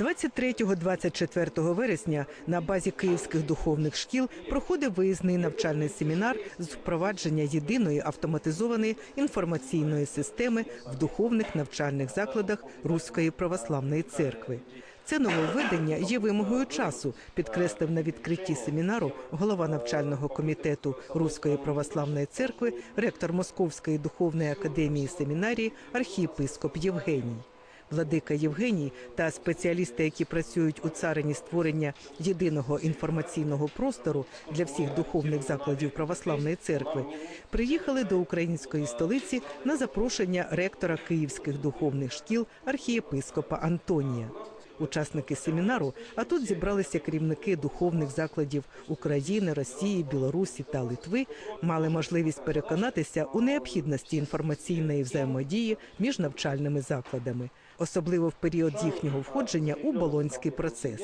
23-24 вересня на базі київських духовних шкіл проходив виїзний навчальний семінар з впровадження єдиної автоматизованої інформаційної системи в духовних навчальних закладах Руської православної церкви. Це нововведення є вимогою часу, підкреслив на відкритті семінару голова навчального комітету Руської православної церкви, ректор Московської духовної академії семінарії, архієпископ Євгеній. Владика Євгеній та спеціалісти, які працюють у царині створення єдиного інформаційного простору для всіх духовних закладів православної церкви, приїхали до української столиці на запрошення ректора київських духовних шкіл архієпископа Антонія. Учасники семінару, а тут зібралися керівники духовних закладів України, Росії, Білорусі та Литви, мали можливість переконатися у необхідності інформаційної взаємодії між навчальними закладами, особливо в період їхнього входження у болонський процес.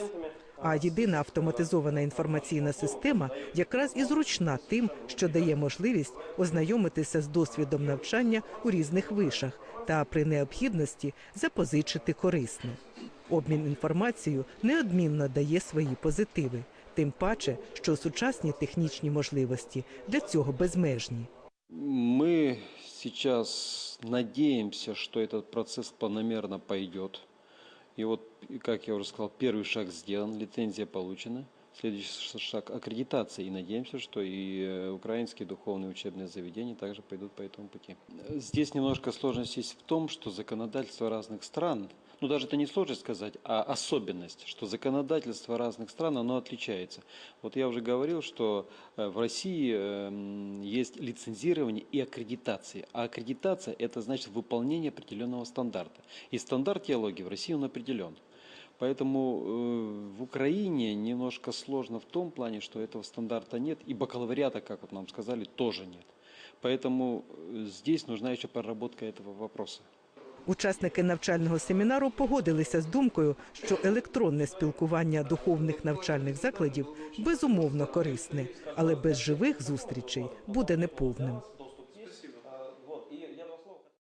А єдина автоматизована інформаційна система якраз і зручна тим, що дає можливість ознайомитися з досвідом навчання у різних вишах та при необхідності запозичити корисне. Обмін інформацією неодмінно дає свої позитиви, тим паче, що сучасні технічні можливості для цього безмежні. Мы сейчас надеемся, что этот процесс планомерно пойдет. И вот, как я уже сказал, первый шаг сделан, лицензия получена. Следующий шаг – аккредитация. И надеемся, что и э, украинские духовные учебные заведения также пойдут по этому пути. Здесь немножко сложность есть в том, что законодательство разных стран, ну даже это не сложность сказать, а особенность, что законодательство разных стран, оно отличается. Вот я уже говорил, что э, в России эм, есть лицензирование и аккредитация. А аккредитация – это значит выполнение определенного стандарта. И стандарт теологии в России он определен. Поэтому э, в Украине немножко сложно в том плане, что этого стандарта нет, и бакалавриата, как вот нам сказали, тоже нет. Поэтому э, здесь нужна еще проработка этого вопроса. Учасники навчального семінару погодилися з думкою, що електронне спілкування духовних навчальних закладів безумовно корисне, але без живих зустрічей буде неповним.